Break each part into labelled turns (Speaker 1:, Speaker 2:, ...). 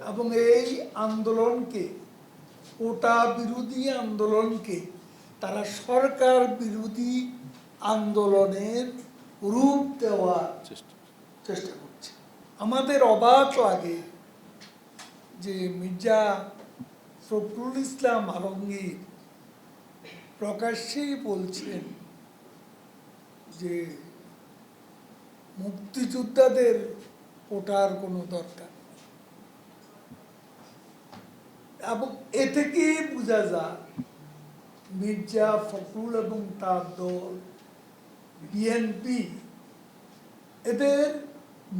Speaker 1: এবং এই আন্দোলনকে কোটা বিরোধী আন্দোলনকে তারা সরকার বিরোধী আন্দোলনের রূপ দেওয়ার চেষ্টা। করছে। আমাদের অবাক লাগে যে মির্জা ফখরুল ইসলাম আলমগীর প্রকাশ্যেই বলছেন যে মুক্তিযোদ্ধাদের ওটার কোনো দরকার নেই। এবং এ থেকেই বোঝা যায়, মির্জা ফখরুল এবং তার দল, বিএনপি, এদের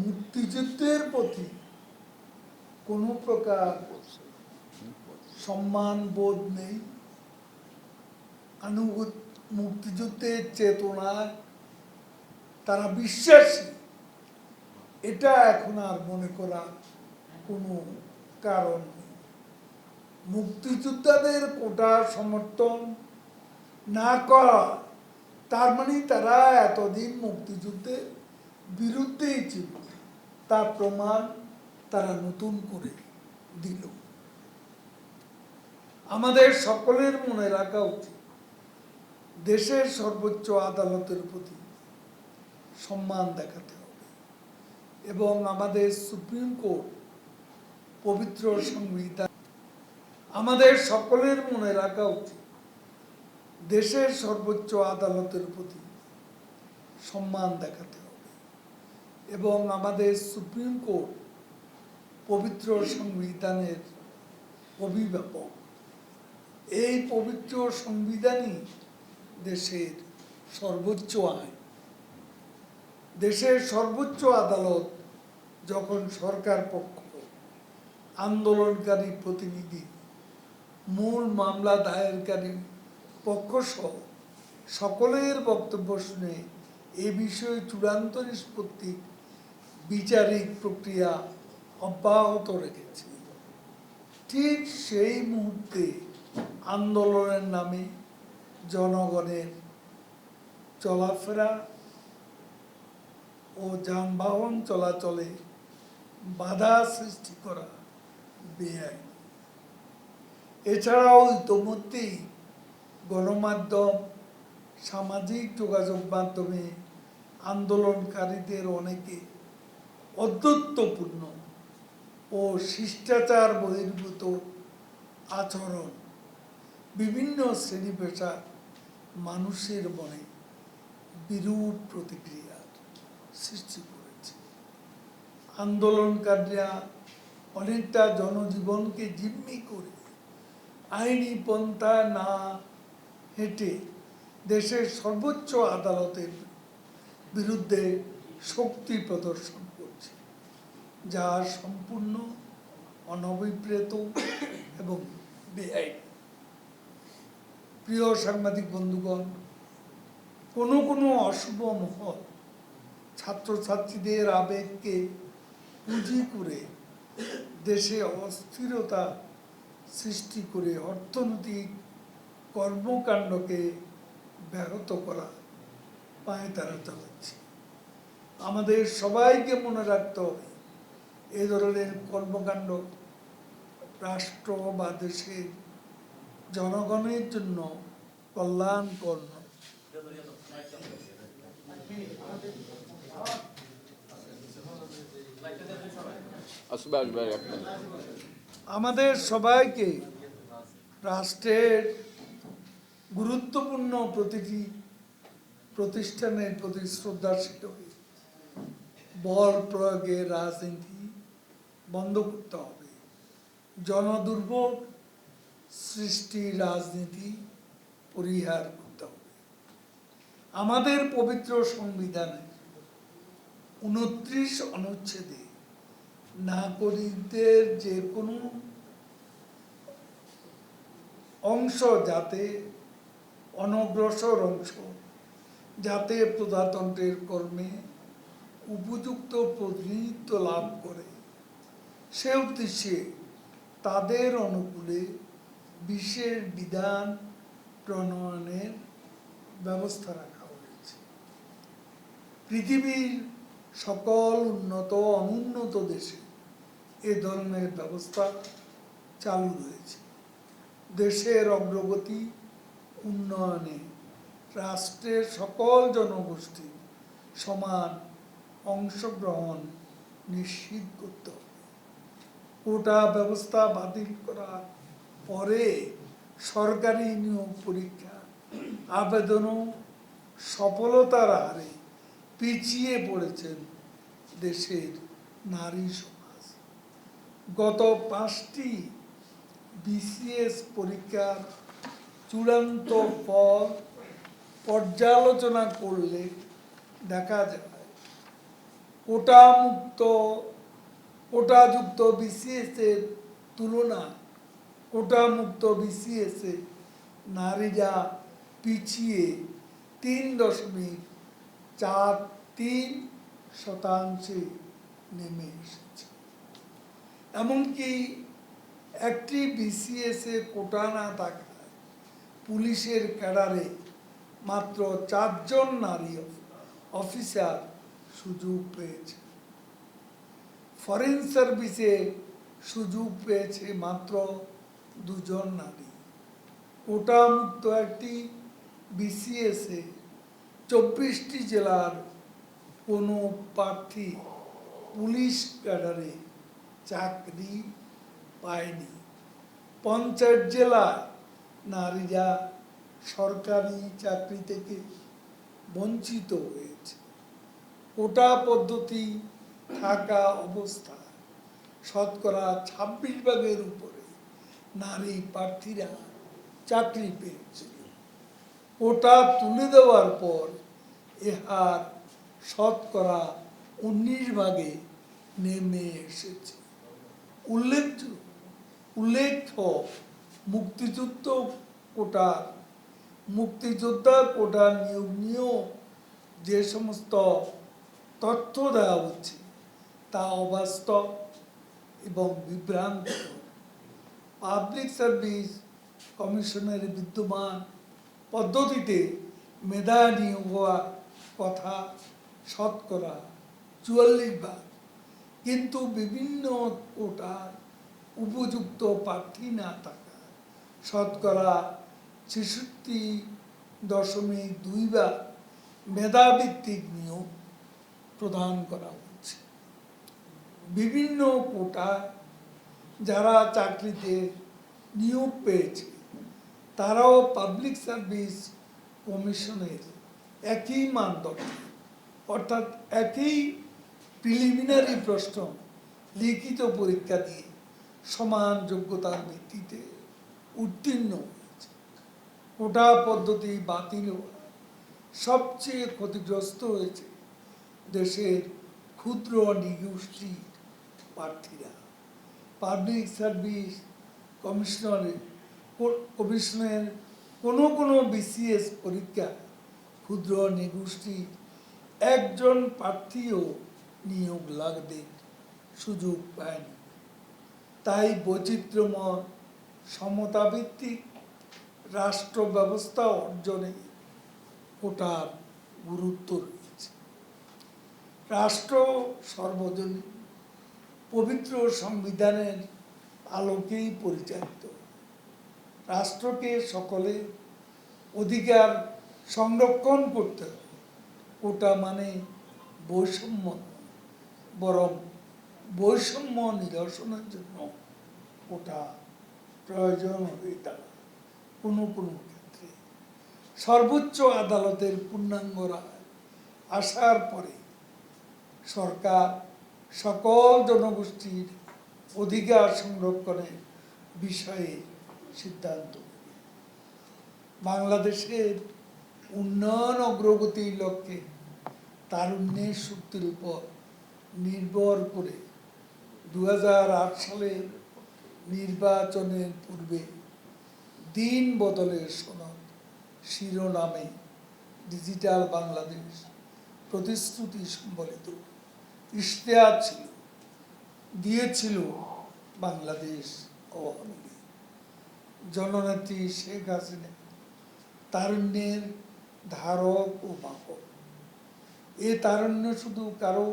Speaker 1: মুক্তিযুদ্ধের প্রতি কোনো প্রকার সম্মান বোধ নেই। মুক্তিযুদ্ধের চেতনায় তারা বিশ্বাসী। এটা এখন আর মনে করা কোনো কারণ মুক্তিযোদ্ধাদের কোটা সমর্থন না করা, তার মানে তারা এতদিন মুক্তিযুদ্ধের বিরুদ্ধেই ছিল। তার প্রমাণ তারা নতুন করে দিল। আমাদের সকলের মনে রাখা উচিত, দেশের সর্বোচ্চ আদালতের প্রতি সম্মান দেখাতে হবে এবং আমাদের সুপ্রিম কোর্ট পবিত্র সংবিধান আমাদের সকলের মনে রাখা উচিত, দেশের সর্বোচ্চ আদালতের প্রতি সম্মান দেখাতে হবে এবং আমাদের সুপ্রিম কোর্ট পবিত্র সংবিধানের অভিভাবক। এই পবিত্র সংবিধানই দেশের সর্বোচ্চ আইন। দেশের সর্বোচ্চ আদালত যখন সরকার পক্ষ আন্দোলনকারী প্রতিনিধি মূল মামলা দায়েরকারী পক্ষ সহ সকলের বক্তব্য শুনে এ বিষয়ে চূড়ান্ত নিষ্পত্তি বিচারিক প্রক্রিয়া অব্যাহত রেখেছে। ঠিক সেই মুহূর্তে আন্দোলনের নামে জনগণের চলাফেরা ও যানবাহন চলাচলে বাধা সৃষ্টি করা বেআইন। এছাড়াও ইতোমধ্যেই গণমাধ্যম, সামাজিক যোগাযোগ মাধ্যমে আন্দোলনকারীদের অনেকে অদ্যত্বপূর্ণ ও শিষ্টাচার বহির্ভূত আচরণ বিভিন্ন শ্রেণি পেশার মানুষের মনে বিরূপ প্রতিক্রিয়ার সৃষ্টি করেছে। আন্দোলনকারীরা অনেকটা জনজীবনকে জিম্মি করে আইনি পন্থা না হেঁটে দেশের সর্বোচ্চ আদালতের বিরুদ্ধে শক্তি প্রদর্শন করছে, যা সম্পূর্ণ অনভিপ্রেত এবং বেআইনি। প্রিয় সাংবাদিক বন্ধুগণ, কোনো কোনো অশুভ মহল ছাত্রছাত্রীদের আবেগকে পুঁজি করে দেশে অস্থিরতা সৃষ্টি করে অর্থনৈতিক কর্মকাণ্ডকে ব্যাহত করা পায়ে তারা চালাচ্ছে আমাদের সবাইকে মনে রাখতে হবে, এ ধরনের কর্মকাণ্ড রাষ্ট্র বা দেশের জনগণের জন্য কল্যাণকর নয়।
Speaker 2: আসবে আসবে
Speaker 1: আমাদের সবাইকে রাষ্ট্রের গুরুত্বপূর্ণ প্রতিটি প্রতিষ্ঠানের প্রতি শ্রদ্ধাশীল হয়ে বল প্রয়োগের রাজনীতি বন্ধ করতে হবে। জনদুর্ভোগ সৃষ্টি রাজনীতি পরিহার করতে হবে। আমাদের পবিত্র সংবিধানে উনত্রিশ অনুচ্ছেদে নাগরিকদের যে কোনো অংশ যাতে অনগ্রসর অংশ, যাতে প্রজাতন্ত্রের কর্মে উপযুক্ত প্রতিনিধিত্ব লাভ করে। সে উদ্দেশ্যে তাদের অনুকূলে বিশেষ বিধান প্রণয়নের ব্যবস্থা রাখা হয়েছে। পৃথিবীর সকল উন্নত অনুন্নত দেশে এ ধরনের ব্যবস্থা চালু রয়েছে। দেশের অগ্রগতি উন্নয়নে রাষ্ট্রের সকল জনগোষ্ঠী সমান অংশগ্রহণ নিশ্চিত করতে হবে। কোটা ব্যবস্থা বাতিল করার পরে সরকারি নিয়োগ পরীক্ষা, আবেদনও সফলতার হারে পিছিয়ে পড়েছেন দেশের নারী গত পাঁচটি বিসিএস পরীক্ষার চূড়ান্ত ফল পর্যালোচনা করলে দেখা যায় কোটা মুক্ত কোটাযুক্ত বিসিএস এর তুলনায় কোটা মুক্ত বিসিএস নারীরা পিছিয়ে তিন দশমিক চার তিন শতাংশে নেমে এসেছে। এমনকি একটি বিসিএস কোটা না থাকায় পুলিশের ক্যাডারে মাত্র চারজন নারী অফিসার সুযোগ পেয়েছে। ফরেন সার্ভিসে সুযোগ পেয়েছে মাত্র দুজন নারী। কোটা মুক্ত একটি বিসিএসে চব্বিশটি জেলার কোনো প্রার্থী পুলিশ ক্যাডারে চাকরি পায়নি। পঞ্চায়েত জেলায় নারীরা সরকারি চাকরি থেকে বঞ্চিত হয়েছে। কোটা পদ্ধতি থাকা অবস্থায় শতকরা ছাব্বিশ ভাগের উপরে নারী প্রার্থীরা চাকরি পেয়েছিল। কোটা তুলে দেওয়ার পর এ হার শতকরা উনিশ ভাগে নেমে এসেছে। উল্লেখ্য উল্লেখ্য, মুক্তিযুদ্ধ কোটা, মুক্তিযোদ্ধা কোটা নিয়োগ নিয়েও যে সমস্ত তথ্য দেওয়া হচ্ছে, তা অবাস্তব এবং বিভ্রান্ত। পাবলিক সার্ভিস কমিশনের বিদ্যমান পদ্ধতিতে মেধা নিয়োগ হওয়ার কথা শতকরা চুয়াল্লিশ ভাগ কিন্তু বিভিন্ন কোটার উপযুক্ত প্রার্থী না থাকা, শতকরা ছেষট্টি দশমিক দুই ভাগ মেধাভিত্তিক নিয়োগ প্রদান করা হচ্ছে। বিভিন্ন কোটা যারা চাকরিতে নিয়োগ পেয়েছে, তারাও পাবলিক সার্ভিস কমিশনের একই মানদণ্ড, অর্থাৎ একই প্রিলিমিনারি প্রশ্ন লিখিত পরীক্ষা দিয়ে সমান যোগ্যতার ভিত্তিতে উত্তীর্ণ হয়েছে। কোটা পদ্ধতি বাতিল সবচেয়ে ক্ষতিগ্রস্ত হয়েছে দেশের ক্ষুদ্র নিগোষ্ঠীর প্রার্থীরা। পাবলিক সার্ভিস কমিশনারের কমিশনের কোনো কোনো বিসিএস পরীক্ষা ক্ষুদ্র নিগোষ্ঠীর একজন প্রার্থীও নিয়োগ লাগবে, সুযোগ পায়নি। তাই বৈচিত্র্যময় সমতাভিত্তিক রাষ্ট্র ব্যবস্থা অর্জনে কোটার গুরুত্ব রয়েছে। রাষ্ট্র সর্বজনীন, পবিত্র সংবিধানের আলোকেই পরিচালিত। রাষ্ট্রকে সকলে অধিকার সংরক্ষণ করতে হবে। কোটা মানে বৈষম্য বরং বৈষম্য নিরসনের জন্য ওটা প্রয়োজন হয়ে দাঁড়ায় কোনো কোনো ক্ষেত্রে। সর্বোচ্চ আদালতের পূর্ণাঙ্গ রায় আসার পরে সরকার সকল জনগোষ্ঠীর অধিকার সংরক্ষণের বিষয়ে সিদ্ধান্ত বাংলাদেশের উন্নয়ন অগ্রগতির লক্ষ্যে তারুণ্যের শক্তির উপর নির্ভর করে দু সালের নির্বাচনের পূর্বে দিন বদলের সনদ শিরোনামে ডিজিটাল বাংলাদেশ প্রতিশ্রুতি সম্বলিত ইশতেহার ছিল, দিয়েছিল বাংলাদেশ আওয়ামী লীগ। জননেত্রী শেখ হাসিনা তারুণ্যের ধারক ও বাহক এ তারুণ্য শুধু কারও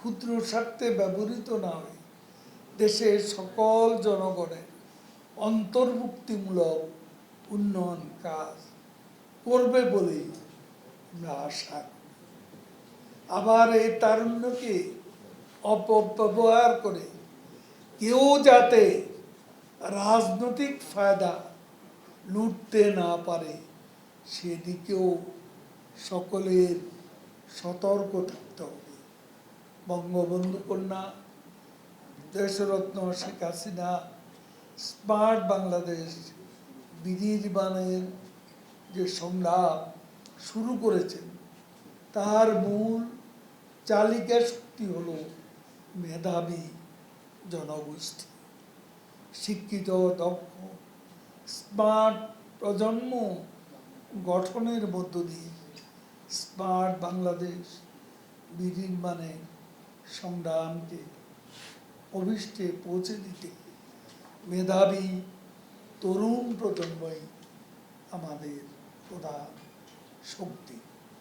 Speaker 1: ক্ষুদ্র স্বার্থে ব্যবহৃত না হয়ে দেশের সকল জনগণের অন্তর্ভুক্তিমূলক উন্নয়ন কাজ করবে বলেই আমরা আশা করি। আবার এই তারুণ্যকে অপব্যবহার করে কেউ যাতে রাজনৈতিক ফায়দা লুটতে না পারে, সেদিকেও সকলের সতর্ক থাকতে হবে। বঙ্গবন্ধু কন্যা, দেশরত্ন শেখ হাসিনা, স্মার্ট বাংলাদেশ বিনির্মাণের যে সংলাপ শুরু করেছেন, তার মূল চালিকা শক্তি হলো মেধাবী জনগোষ্ঠী। শিক্ষিত, দক্ষ, স্মার্ট প্রজন্ম গঠনের মধ্য দিয়ে স্মার্ট বাংলাদেশ বিনির্মাণে সংগ্রামকে অভিষ্টে পৌঁছে দিতে। মেধাবী তরুণ প্রজন্মই আমাদের প্রধান শক্তি।